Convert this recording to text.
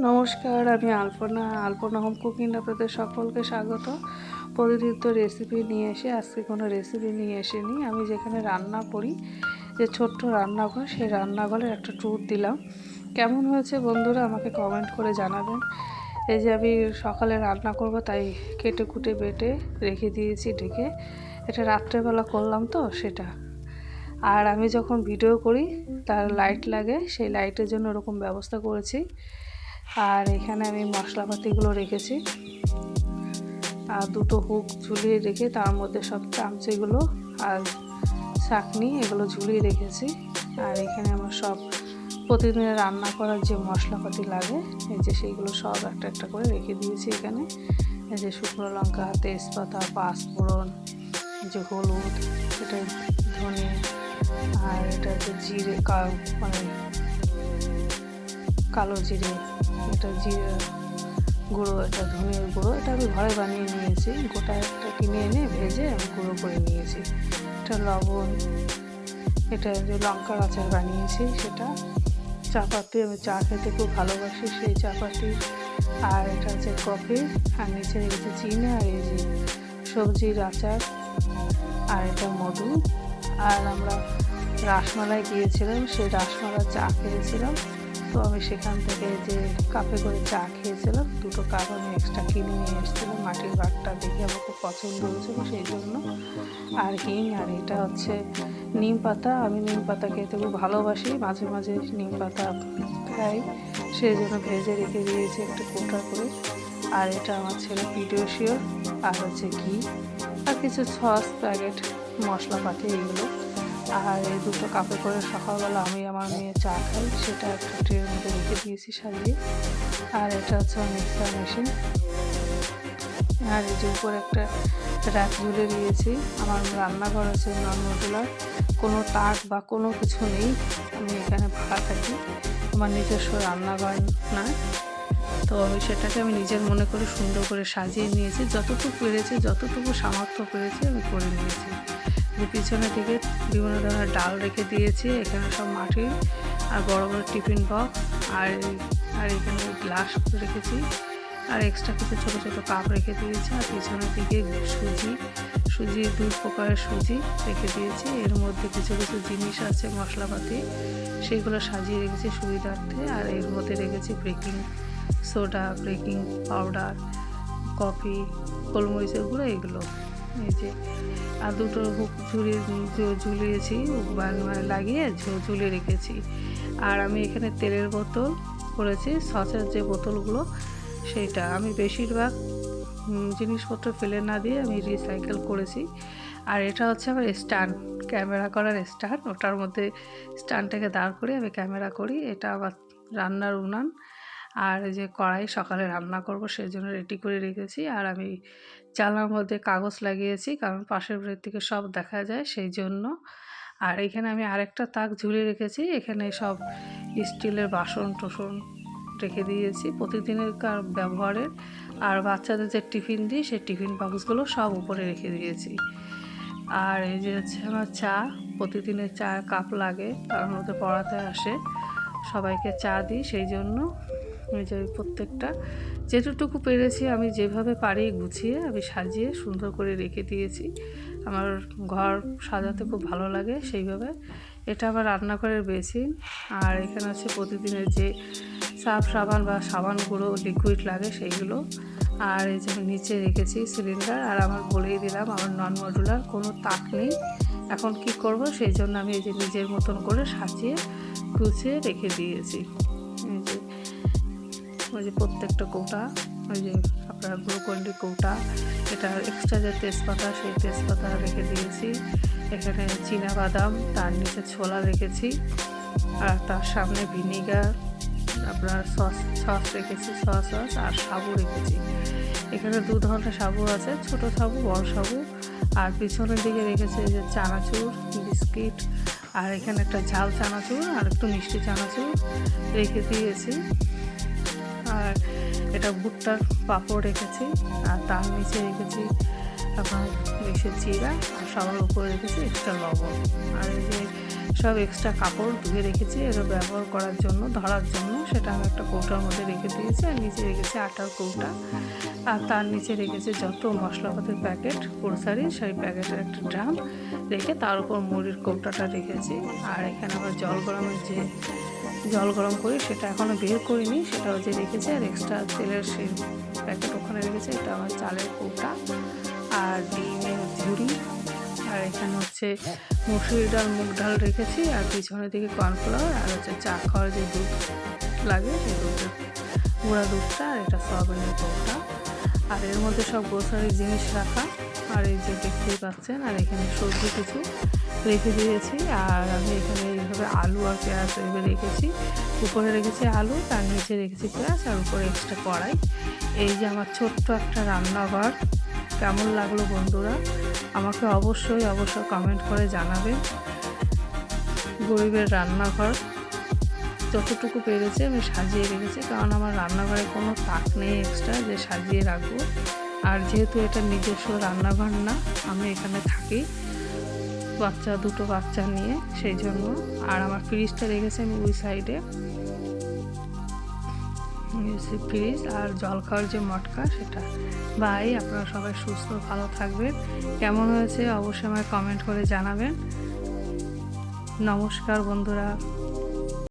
নমস্কার, আমি আলপনা আলপনা home cooking আপনাদের সকলকে স্বাগত। প্রতিদিন তো রেসিপি নিয়ে এসে, আজকে কোনো রেসিপি নিয়ে এসেনি। আমি যেখানে রান্না করি, যে ছোট্ট রান্নাঘর, সেই রান্নাঘরের একটা ট্যুর দিলাম। কেমন হয়েছে বন্ধুরা, আমাকে কমেন্ট করে জানাবেন। এই যে আমি সকালে রান্না করব, তাই কেটে কুটে বেটে রেখে দিয়েছি ঢেকে। এটা রাত্রেবেলা করলাম তো, সেটা। আর আমি যখন ভিডিও করি, তার লাইট লাগে, সেই লাইটের জন্য ওরকম ব্যবস্থা করেছি। আর এখানে আমি মশলাপাতিগুলো রেখেছি। আর দুটো হুক ঝুলিয়ে রেখে তার মধ্যে সব চামচিগুলো আর চাকনি এগুলো ঝুলিয়ে রেখেছি। আর এখানে আমার সব প্রতিদিনের রান্না করার যে মশলাপাতি লাগে, এই যে সেইগুলো সব একটা একটা করে রেখে দিয়েছি এখানে। এই যে শুকনো লঙ্কা, তেজপাতা, পাঁচফোড়ন যে হলুদ, এটা ধনে আর এটা হচ্ছে জিরে মানে কালো জিরে এটা জিরে গুঁড়ো এটা ধনের গুঁড়ো, এটা আমি ঘরে বানিয়ে নিয়েছি। গোটা একটা কিনে এনে ভেজে আমি গুঁড়ো করে নিয়েছি। এটা লবণ, এটা যে লঙ্কার আচার বানিয়েছি, সেটা চাপাতি আমি চা খেতে খুব ভালোবাসি, সেই চাপাতি। আর এটা হচ্ছে কফি, আর নিচে রেখেছি চিনি আর এই যে সবজির আচার, আর এটা মধু আর আমরা রাসমালাই গিয়েছিলাম, সেই রাসমালাই চা খেয়েছিলাম। তো আমি সেখান থেকে যে কাপে করে চা খেয়েছিলাম, দুটো কাপ আমি এক্সট্রা কিনে নিয়ে এসেছিলাম। মাটির বাটটা দেখে আমার খুব পছন্দ হয়েছিল সেই জন্য। আর হিং, আর এটা হচ্ছে নিম পাতা। আমি নিম পাতা খেতে খুব ভালোবাসি, মাঝে মাঝে নিম পাতা খাই। সেই জন্য ভেজে রেখে দিয়েছি একটা কোটা করে। আর এটা আমার ছেলে পিডিওশিওর, আর হচ্ছে ঘি, আর কিছু সস, প্যাকেট, মশলাপাতি এগুলো আর এই দুটো কাপে করে সকালবেলা আমি আমার মেয়ে চা খাই। সেটা একটা ট্রের মধ্যে রেখে দিয়েছি সাজিয়ে আর এটা হচ্ছে মিক্সার মেশিন। আর এই যে উপর একটা র্যাক ঝুলে দিয়েছি। আমার রান্নাঘর আছে নন মডুলার কোনো তাক বা কোনো কিছু নেই। আমি এখানে ভাড়া থাকি। আমার নিজস্ব রান্নাঘর না তো আমি সেটাকে আমি নিজের মনে করে সুন্দর করে সাজিয়ে নিয়েছি। যতটুকু পেরেছি, যতটুকু সামর্থ্য পেরেছি আমি করে নিয়েছি। পিছনে দিকে বিভিন্ন ধরনের ডাল রেখে দিয়েছি। এখানে সব মাটির আর বড় বড় টিফিন বক্স আর আর এখানে গ্লাস রেখেছি। আর এক্সট্রা কিছু ছোটো ছোটো কাপ রেখে দিয়েছি। আর পিছনের দিকে সুজি সুজি দুই প্রকারের সুজি রেখে দিয়েছি। এর মধ্যে কিছু কিছু জিনিস আছে, মশলাপাতি সেইগুলো সাজিয়ে রেখেছি সুবিধার্থে। আর এর মধ্যে রেখেছি baking soda, baking powder, coffee, গোলমরিচের গুঁড়ো, এগুলো। যে, আর দুটো হুক ঝুলিয়ে ঝুলিয়েছি মানে লাগিয়ে ঝুলিয়ে রেখেছি। আর আমি এখানে তেলের বোতল করেছি, সসের যে বোতলগুলো, সেইটা। আমি বেশিরভাগ জিনিসপত্র ফেলে না দিয়ে আমি রিসাইকেল করেছি। আর এটা হচ্ছে আমার স্ট্যান্ড ক্যামেরা করার স্ট্যান্ড ওটার মধ্যে স্ট্যান্ডটাকে দাঁড় করে আমি ক্যামেরা করি। এটা আবার রান্নার উনান। আর যে কড়াই সকালে রান্না করব সেই জন্য রেডি করে রেখেছি। আর আমি জানলার মধ্যে কাগজ লাগিয়েছি, কারণ পাশের বাড়ির থেকে সব দেখা যায় সেই জন্য আর এখানে আমি আরেকটা তাক ঝুলিয়ে রেখেছি, এখানে সব স্টিলের বাসন টোসন রেখে দিয়েছি প্রতিদিনের কার ব্যবহারের আর বাচ্চাদের যে টিফিন দিই, সেই টিফিন বক্সগুলো সব উপরে রেখে দিয়েছি। আর এই যে হচ্ছে আমার চা, প্রতিদিনের চা কাপ লাগে তার মধ্যে পড়াতে আসে। সবাইকে চা দিই সেই জন্য যে প্রত্যেকটা যেটুকু পেরেছি আমি যেভাবে পারি গুছিয়ে আমি সাজিয়ে সুন্দর করে রেখে দিয়েছি। আমার ঘর সাজাতে খুব ভালো লাগে সেইভাবে। এটা আমার রান্নাঘরের বেসিন। আর এখানে আছে প্রতিদিনের যে সার্ফ সাবান বা সাবান গুঁড়ো, লিকুইড লাগে সেইগুলো। আর এই যে আমি নিচে রেখেছি সিলিন্ডার। আর আমার বলেই দিলাম, আমার নন মডুলার, কোনো তাক নেই। এখন কি করব? সেই জন্য আমি এই যে নিজের মতন করে সাজিয়ে গুছিয়ে রেখে দিয়েছি। ওই যে প্রত্যেকটা কৌটা, ওই যে আপনার গ্লুকন্ডি কৌটা, এটা এক্সট্রা যে তেজপাতা, সেই তেজপাতা রেখে দিয়েছি। এখানে চীনা বাদাম তার নিচে ছোলা রেখেছি, আর তার সামনে ভিনিগার, আপনার সস সস রেখেছি সস সস, আর সাবু রেখেছি। এখানে দু ধরনের সাবু আছে, ছোট সাবু, বড় সাবু, আর পিছনের দিকে রেখেছে যে চানাচুর, বিস্কিট, আর এখানে একটা ঝাল চানাচুর, আর একটু মিষ্টি চানাচুর রেখে দিয়েছি। আর এটা ভুট্টার পাঁপড় রেখেছি, আর তার নিচে রেখেছি আপনার বেশি জিরা আর সবার উপরে রেখেছি এক্সট্রা লবণ। আর এই যে সব এক্সট্রা কাপড় ধুয়ে রেখেছি এর ব্যবহার করার জন্য, ধরার জন্য, সেটা আমি একটা কৌটার মধ্যে রেখে দিয়েছি, আর নিচে রেখেছি আটার কৌটা। আর তার নিচে রেখেছি যত মশলাপাতির প্যাকেট গ্রোসারি সেই প্যাকেটের একটা ড্রাম রেখে তার উপর মুড়ির কৌটাটা রেখেছি। আর এখানে আবার জল গরমের যে জল গরম করি, সেটা এখনও বের করিনি সেটাও যে রেখেছে, আর এক্সট্রা তেলের সেই প্যাকেট ওখানে রেখেছে, এটা আমার চালের কৌটা, আর ডিমের ঝুড়ি, আর এখানে হচ্ছে মুসুরি ডাল, মুগ ডাল রেখেছি, আর পিছনের দিকে কর্নফ্লাওয়ার, আর হচ্ছে চা খাওয়ার যে দুধ লাগে সেই দুধের গুঁড়া দুধটা, আর এটা সয়াবিনের কৌটা, আর এর মধ্যে সব গ্রোসারি জিনিস রাখা, আর এই যে দেখতেই পাচ্ছেন, আর এখানে সবজি কিছু রেখে দিয়েছি, আর আমি এখানে এইভাবে আলু আর পেঁয়াজ এইভাবে রেখেছি। উপরে রেখেছি আলু, তার নিচে রেখেছি পেঁয়াজ, আর উপরে এক্সট্রা কড়াই। এই যে আমার ছোট্ট একটা রান্নাঘর, কেমন লাগল বন্ধুরা? আমাকে অবশ্যই অবশ্যই কমেন্ট করে জানাবেন। গরিবের রান্নাঘর যতটুকু পেরেছে আমি সাজিয়ে রেখেছি, কারণ আমার রান্নাঘরে কোনো তাক নেই এক্সট্রা যে সাজিয়ে রাখব। আর যেহেতু এটা নিজস্ব রান্নাঘর না, আমি এখানে থাকি। বাচ্চা, দুটো বাচ্চা নিয়ে সেই জন্য। আর আমার ফ্রিজটা রেখেছে আমি ওই সাইডে ফ্রিজ আর জল খাওয়ার যে মটকা, সেটা। বাই আপনারা সবাই সুস্থ, ভালো থাকবেন। কেমন হয়েছে অবশ্যই আমায় কমেন্ট করে জানাবেন। নমস্কার বন্ধুরা।